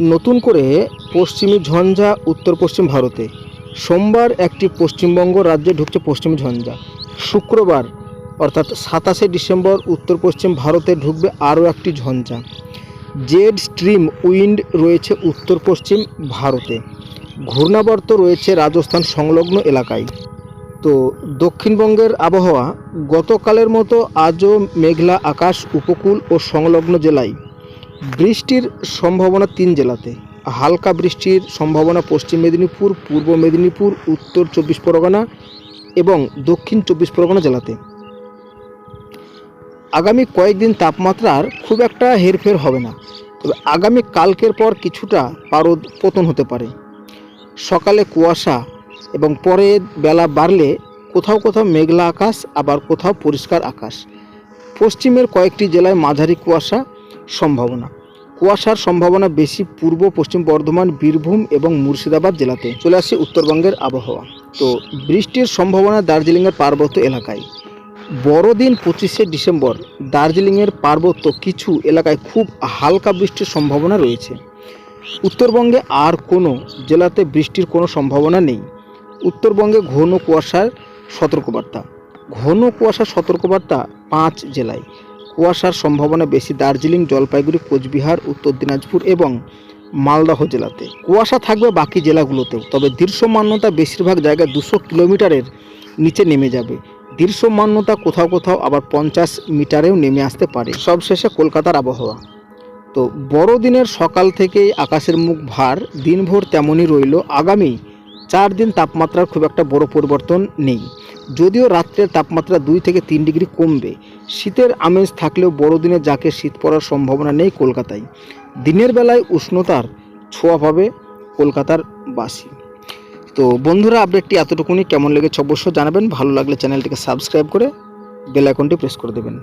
নতুন করে পশ্চিমী ঝঞ্ঝা, উত্তর পশ্চিম ভারতে। সোমবার একটি পশ্চিমবঙ্গ রাজ্যে ঢুকছে পশ্চিমী ঝঞ্ঝা। শুক্রবার, অর্থাৎ সাতাশে ডিসেম্বর, উত্তর পশ্চিম ভারতে ঢুকবে আরও একটি ঝঞ্ঝা। জেড স্ট্রিম উইন্ড রয়েছে উত্তর পশ্চিম ভারতে। ঘূর্ণাবর্ত রয়েছে রাজস্থান সংলগ্ন এলাকায়। তো দক্ষিণবঙ্গের আবহাওয়া, গতকালের মতো আজও মেঘলা আকাশ, উপকূল ও সংলগ্ন জেলায়। বৃষ্টির সম্ভাবনা তিন জেলাতে। হালকা বৃষ্টির সম্ভাবনা পশ্চিম মেদিনীপুর, পূর্ব মেদিনীপুর, উত্তর চব্বিশ পরগনা এবং দক্ষিণ চব্বিশ পরগনা জেলাতে। আগামী কয়েকদিন তাপমাত্রার খুব একটা হেরফের হবে না, তবে আগামী কালকের পর কিছুটা পারদ পতন হতে পারে। সকালে কুয়াশা এবং পরে বেলা বাড়লে কোথাও কোথাও মেঘলা আকাশ, আবার কোথাও পরিষ্কার আকাশ। পশ্চিমের কয়েকটি জেলায় মাঝারি কুয়াশা সম্ভাবনা। কুয়াশার সম্ভাবনা বেশি পূর্ব পশ্চিম বর্ধমান, বীরভূম এবং মুর্শিদাবাদ জেলাতে চলে আসছে উত্তরবঙ্গের আবহাওয়া। তো বৃষ্টির সম্ভাবনা দার্জিলিংয়ের পার্বত্য এলাকায়। বড়দিন পঁচিশে ডিসেম্বর, দার্জিলিংয়ের পার্বত্য কিছু এলাকায় খুব হালকা বৃষ্টির সম্ভাবনা রয়েছে। উত্তরবঙ্গে আর কোনো জেলাতে বৃষ্টির কোনো সম্ভাবনা নেই। উত্তরবঙ্গে ঘন কুয়াশার সতর্কবার্তা। ঘন কুয়াশার সতর্কবার্তা পাঁচ জেলায়। কুয়াশার সম্ভাবনা বেশি দার্জিলিং, জলপাইগুড়ি, কোচবিহার, উত্তর দিনাজপুর এবং মালদহ জেলাতে। কুয়াশা থাকবে বাকি জেলাগুলোতেও, তবে দৃশ্যমান্যতা বেশিরভাগ জায়গায় দুশো কিলোমিটারের নিচে নেমে যাবে। দৃশ্যমান্যতা কোথাও কোথাও আবার পঞ্চাশ মিটারেও নেমে আসতে পারে। সবশেষে কলকাতার আবহাওয়া। তো বড়দিনের সকাল থেকেই আকাশের মুখ ভার, দিনভর তেমনই রইল। আগামী চার দিন তাপমাত্রার খুব একটা বড় পরিবর্তন নেই। যদিও রাত্রের তাপমাত্রা দুই থেকে তিন ডিগ্রি কমবে শীতের আমেজ থাকলেও বড়দিনে যাকে শীত পড়ার সম্ভাবনা নেই কলকাতায়, দিনের বেলায় উষ্ণতার ছোঁয়া পাবে কলকাতার বাসি। তো বন্ধুরা আপডেটটি এতটুকুনি। কেমন লেগেছে অবশ্যই জানাবেন। ভালো লাগলে চ্যানেলটিকে সাবস্ক্রাইব করে বেল আইকনটি প্রেস করে দেবেন।